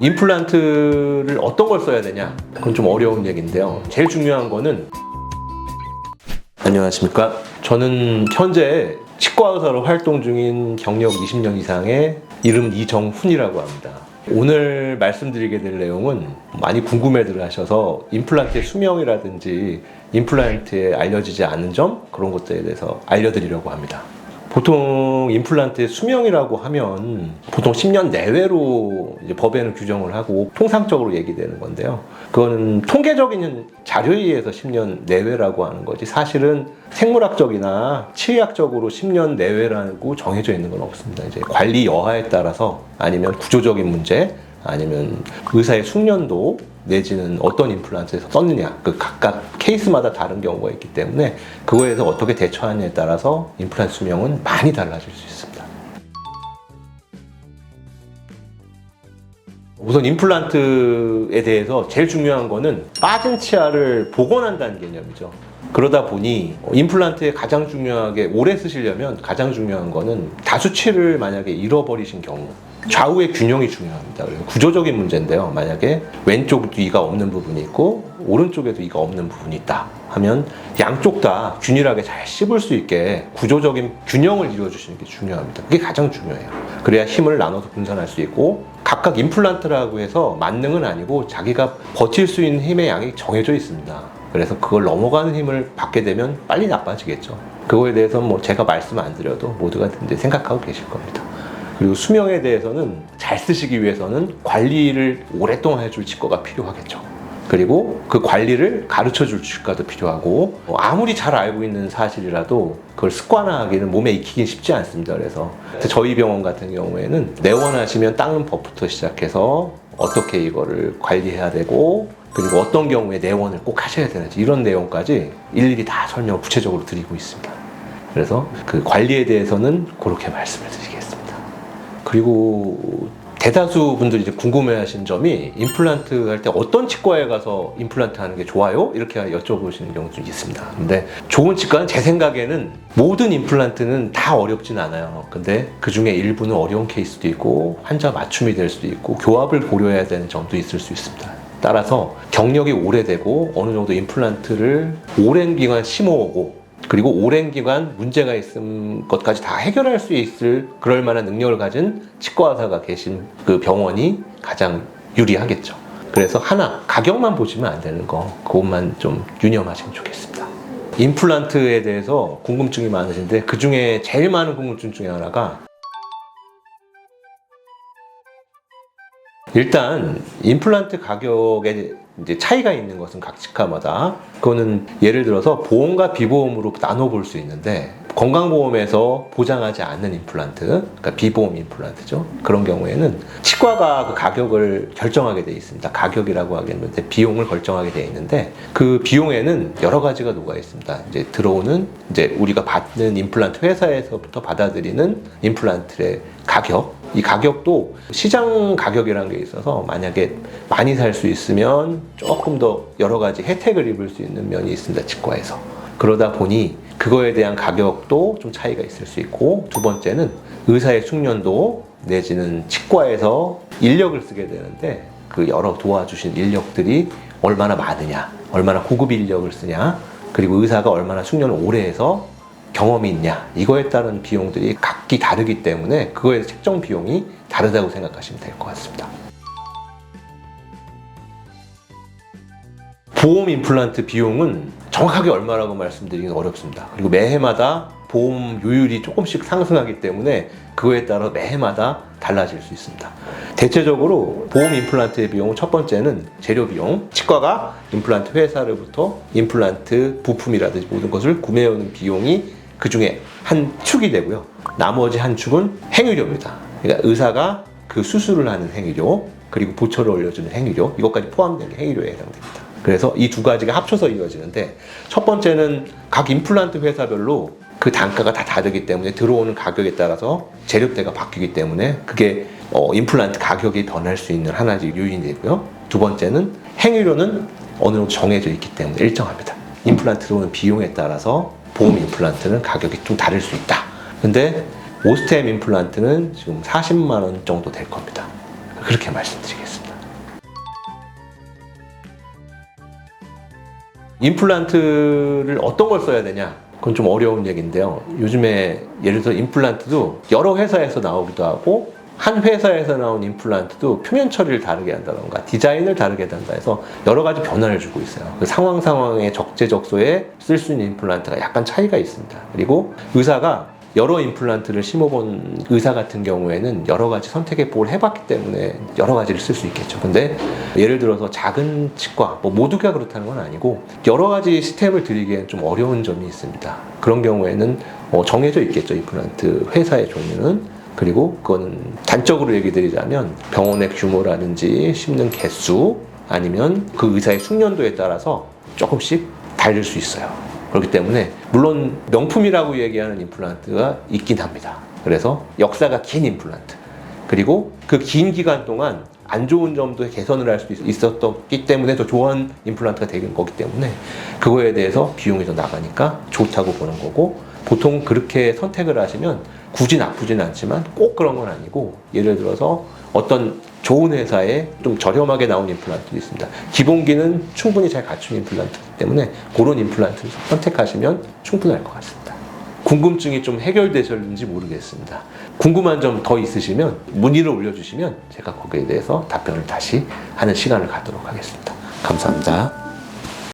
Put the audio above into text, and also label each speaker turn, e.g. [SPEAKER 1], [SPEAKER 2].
[SPEAKER 1] 임플란트를 어떤 걸 써야 되냐? 그건 좀 어려운 얘기인데요. 제일 중요한 거는 안녕하십니까? 저는 현재 치과 의사로 활동 중인 경력 20년 이상의 이름 이정훈이라고 합니다. 오늘 말씀드리게 될 내용은 많이 궁금해들 하셔서 임플란트의 수명이라든지 임플란트에 알려지지 않은 점 그런 것들에 대해서 알려드리려고 합니다. 보통 임플란트의 수명이라고 하면 보통 10년 내외로 이제 법에는 규정을 하고 통상적으로 얘기되는 건데요. 그거는 통계적인 자료에 의해서 10년 내외라고 하는 거지 사실은 생물학적이나 치의학적으로 10년 내외라고 정해져 있는 건 없습니다. 이제 관리 여하에 따라서 아니면 구조적인 문제 아니면 의사의 숙련도 내지는 어떤 임플란트에서 썼느냐 그 각각 케이스마다 다른 경우가 있기 때문에 그거에 서 어떻게 대처하느냐에 따라서 임플란트 수명은 많이 달라질 수 있습니다. 우선 임플란트에 대해서 제일 중요한 거는 빠진 치아를 복원한다는 개념이죠. 그러다 보니 임플란트에 가장 중요하게 오래 쓰시려면 가장 중요한 거는 다수치를 만약에 잃어버리신 경우 좌우의 균형이 중요합니다. 구조적인 문제인데요. 만약에 왼쪽도 이가 없는 부분이 있고 오른쪽에도 이가 없는 부분이 있다 하면 양쪽 다 균일하게 잘 씹을 수 있게 구조적인 균형을 이루어주시는 게 중요합니다. 그게 가장 중요해요. 그래야 힘을 나눠서 분산할 수 있고 각각 임플란트라고 해서 만능은 아니고 자기가 버틸 수 있는 힘의 양이 정해져 있습니다. 그래서 그걸 넘어가는 힘을 받게 되면 빨리 나빠지겠죠. 그거에 대해서 뭐 제가 말씀 안 드려도 모두가 이제 생각하고 계실 겁니다. 그리고 수명에 대해서는 잘 쓰시기 위해서는 관리를 오랫동안 해줄 치과가 필요하겠죠. 그리고 그 관리를 가르쳐 줄 치과도 필요하고 아무리 잘 알고 있는 사실이라도 그걸 습관화하기는 몸에 익히긴 쉽지 않습니다. 그래서 저희 병원 같은 경우에는 내원하시면 닦는 법부터 시작해서 어떻게 이거를 관리해야 되고 그리고 어떤 경우에 내원을 꼭 하셔야 되는지 이런 내용까지 일일이 다 설명을 구체적으로 드리고 있습니다. 그래서 그 관리에 대해서는 그렇게 말씀을 드리겠습니다. 그리고 대다수 분들이 이제 궁금해하신 점이 임플란트 할 때 어떤 치과에 가서 임플란트 하는 게 좋아요? 이렇게 여쭤보시는 경우도 있습니다. 근데 좋은 치과는 제 생각에는 모든 임플란트는 다 어렵진 않아요. 근데 그 중에 일부는 어려운 케이스도 있고 환자 맞춤이 될 수도 있고 교합을 고려해야 되는 점도 있을 수 있습니다. 따라서 경력이 오래되고 어느 정도 임플란트를 오랜 기간 심어오고 그리고 오랜 기간 문제가 있은 것까지 다 해결할 수 있을 그럴 만한 능력을 가진 치과 의사가 계신 그 병원이 가장 유리하겠죠. 그래서 하나 가격만 보시면 안 되는 거 그것만 좀 유념하시면 좋겠습니다. 임플란트에 대해서 궁금증이 많으신데 그 중에 제일 많은 궁금증 중에 하나가 일단 임플란트 가격에 이제 차이가 있는 것은 각 치과마다 그거는 예를 들어서 보험과 비보험으로 나눠 볼 수 있는데 건강보험에서 보장하지 않는 임플란트, 그러니까 비보험 임플란트죠. 그런 경우에는 치과가 그 가격을 결정하게 돼 있습니다. 가격이라고 하겠는데 비용을 결정하게 돼 있는데 그 비용에는 여러 가지가 녹아 있습니다. 이제 들어오는 이제 우리가 받는 임플란트 회사에서부터 받아들이는 임플란트의 가격, 이 가격도 시장 가격이라는 게 있어서 만약에 많이 살 수 있으면 조금 더 여러 가지 혜택을 입을 수 있는 면이 있습니다. 치과에서. 그러다 보니 그거에 대한 가격도 좀 차이가 있을 수 있고 두 번째는 의사의 숙련도 내지는 치과에서 인력을 쓰게 되는데 그 여러 도와주신 인력들이 얼마나 많으냐, 얼마나 고급 인력을 쓰냐, 그리고 의사가 얼마나 숙련을 오래 해서 경험이 있냐 이거에 따른 비용들이 각기 다르기 때문에 그거에 책정 비용이 다르다고 생각하시면 될 것 같습니다. 보험 임플란트 비용은 정확하게 얼마라고 말씀드리기는 어렵습니다. 그리고 매해마다 보험 요율이 조금씩 상승하기 때문에 그거에 따라 매해마다 달라질 수 있습니다. 대체적으로 보험 임플란트의 비용은 첫 번째는 재료 비용, 치과가 임플란트 회사로부터 임플란트 부품이라든지 모든 것을 구매해오는 비용이 그 중에 한 축이 되고요. 나머지 한 축은 행위료입니다. 그러니까 의사가 그 수술을 하는 행위료, 그리고 보초를 올려주는 행위료, 이것까지 포함된 게 행위료에 해당됩니다. 그래서 이 두 가지가 합쳐서 이루어지는데 첫 번째는 각 임플란트 회사별로 그 단가가 다 다르기 때문에 들어오는 가격에 따라서 재료대가 바뀌기 때문에 그게 어, 임플란트 가격이 변할 수 있는 하나의 요인이고요. 두 번째는 행위료는 어느 정도 정해져 있기 때문에 일정합니다. 임플란트 들어오는 비용에 따라서 보험 임플란트는 가격이 좀 다를 수 있다. 근데 오스템 임플란트는 지금 40만 원 정도 될 겁니다. 그렇게 말씀드리겠습니다. 임플란트를 어떤 걸 써야 되냐? 그건 좀 어려운 얘기인데요. 요즘에 예를 들어 임플란트도 여러 회사에서 나오기도 하고 한 회사에서 나온 임플란트도 표면 처리를 다르게 한다던가 디자인을 다르게 한다 해서 여러 가지 변화를 주고 있어요. 그 상황 상황에 적재적소에 쓸 수 있는 임플란트가 약간 차이가 있습니다. 그리고 의사가 여러 임플란트를 심어본 의사 같은 경우에는 여러 가지 선택의 폭을 해봤기 때문에 여러 가지를 쓸 수 있겠죠. 근데 예를 들어서 작은 치과, 뭐 모두가 그렇다는 건 아니고 여러 가지 시스템을 들이기엔 좀 어려운 점이 있습니다. 그런 경우에는 어, 정해져 있겠죠. 임플란트 회사의 종류는. 그리고 그거는 단적으로 얘기 드리자면 병원의 규모라든지 심는 개수 아니면 그 의사의 숙련도에 따라서 조금씩 다를 수 있어요. 그렇기 때문에 물론 명품이라고 얘기하는 임플란트가 있긴 합니다. 그래서 역사가 긴 임플란트 그리고 그 긴 기간 동안 안 좋은 점도 개선을 할 수 있었기 때문에 더 좋은 임플란트가 되는 거기 때문에 그거에 대해서 비용이 더 나가니까 좋다고 보는 거고 보통 그렇게 선택을 하시면 굳이 나쁘진 않지만 꼭 그런 건 아니고 예를 들어서 어떤 좋은 회사에 좀 저렴하게 나온 임플란트도 있습니다. 기본기는 충분히 잘 갖춘 임플란트이기 때문에 그런 임플란트를 선택하시면 충분할 것 같습니다. 궁금증이 좀 해결되셨는지 모르겠습니다. 궁금한 점 더 있으시면 문의를 올려주시면 제가 거기에 대해서 답변을 다시 하는 시간을 갖도록 하겠습니다. 감사합니다.